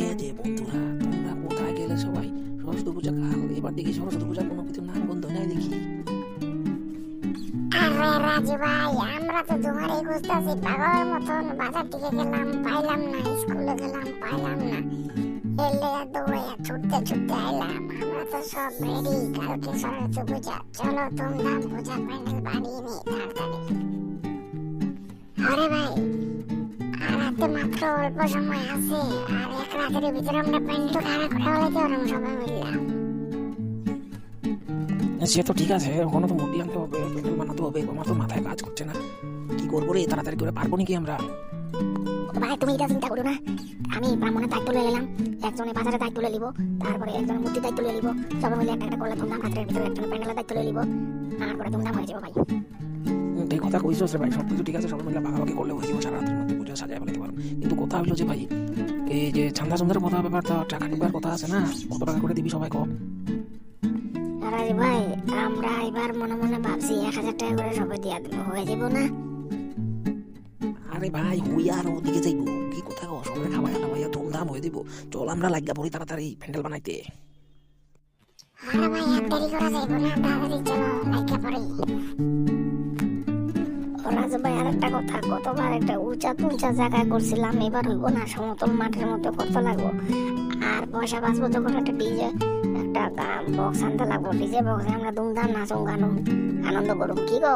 এ যে বন্ধুরা, তোমরা কোথায় গেলে সবাই সরস্বতী পূজা কাল এবার দেখি সরস্বতী পূজার কোনো কিছু নাম গন্ধ নাই দেখি। আরে রাজু ভাই, আমরা তো তোমারই খুঁজতেছি পাগলের মতন বাজার থেকে গেলাম, পাইলাম না, স্কুলে গেলাম, পাইলাম না। এলে দৌড়ে ছুটতে ছুটতে আইলাম, আমরা তো সব রেডি কালকে সরস্বতী পূজা। চলো ধুমধাম পূজা প্যান্ডেল বানিয়ে নি তাড়াতাড়ি। আরে ভাই হাতে মাত্র অল্প সময় আছে। আর এক রাতের ভিতরে আমরা প্যান্ডেল খাড়া করে হলাইতে পারব সবাই মিললাম সে তো ঠিক আছে ওখানে তো মূর্তি আনতে হবে প্যান্ডেল বানাতে হবে আমার তো মাথায় কাজ করছে না। কি করব রে তাড়াতাড়ি করে পারব নাকি আমরা? ভাই তুমি এটা চিন্তা করো না। আমি ব্রাহ্মণের দায়িত্ব লিয়ে নিলাম। একজনে বাজারের দায়িত্ব লিয়ে নিব তারপরে একজনের মূর্তির দায়িত্ব লিয়ে নিব। সবাই মিলে একটা একটা করলে ধুমধাম রাত্রের ভিতরে একজনের প্যান্ডেলের দায়িত্ব লিয়ে নিব। আর করে ধুমধাম হয়ে যাব ভাই। কথা কইছো রে ভাই সব কিছু ঠিক আছে সবাই মিলে ভাগাভাগি করলে হয়ে যাব সারা রাতের মধ্যে পুজো সাজায় ফেলতে পারব কিন্তু কথা হলো যে ভাই এই যে চান্দা চন্দার কথা ব্যাপার তো টাকা ঢুকার কথা আছে না? কত টাকা করে দিবি সবাই কম রাজি ভাই আমরা এবার মনে মনে ভাবছি এক হাজার টাকা করে সবাই দিয়ে দেবো হয়ে যাব না? আরে ভাই হই আর ওদিকে যাইবো? কি কথা কো সবাই খাওয়াইয়া খাওয়াইয়া ধুমধাম হয়ে দিব চল আমরা লাগিয়া পড়ি তাড়াতাড়ি প্যান্ডেল বানাইতে। আরে ভাই আর দেরি করা যাইবো না তাড়াতাড়ি চলো লাইকা পড়ি। রাজু ভাই আর একটা কথা গতবার একটা উঁচা তুঞ্চা জায়গায় করছিলাম এবার হইব না সমতল মাঠের মতো করতে লাগবো। আর পয়সা বাঁচবো যখন একটা ডিজে একটা বক্স আনতে লাগবো ডিজে বক্সে আমরা ধুমধাম নাচুম গানুম আনন্দ করুম। কি গো?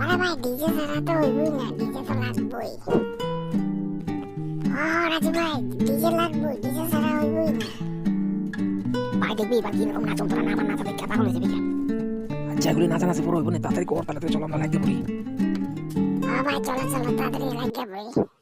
আরে ভাই ডিজে ছাড়া তো হইবই না ডিজে তো লাগবই। হ্যাঁ রাজু ভাই ডিজে লাগবই ডিজে ছাড়া হইবই না। ভাই দেখবি এবার কীরকম নাচুম তোরা না আমার নাচা দেখে পাগল হয়ে যাবি কে? না জানা নাচে পড়ো হইব না তাড়াতাড়ি কর তাড়াতাড়ি চলো আমরা হ্যাঁ ভাই চলো চলো তাড়াতাড়ি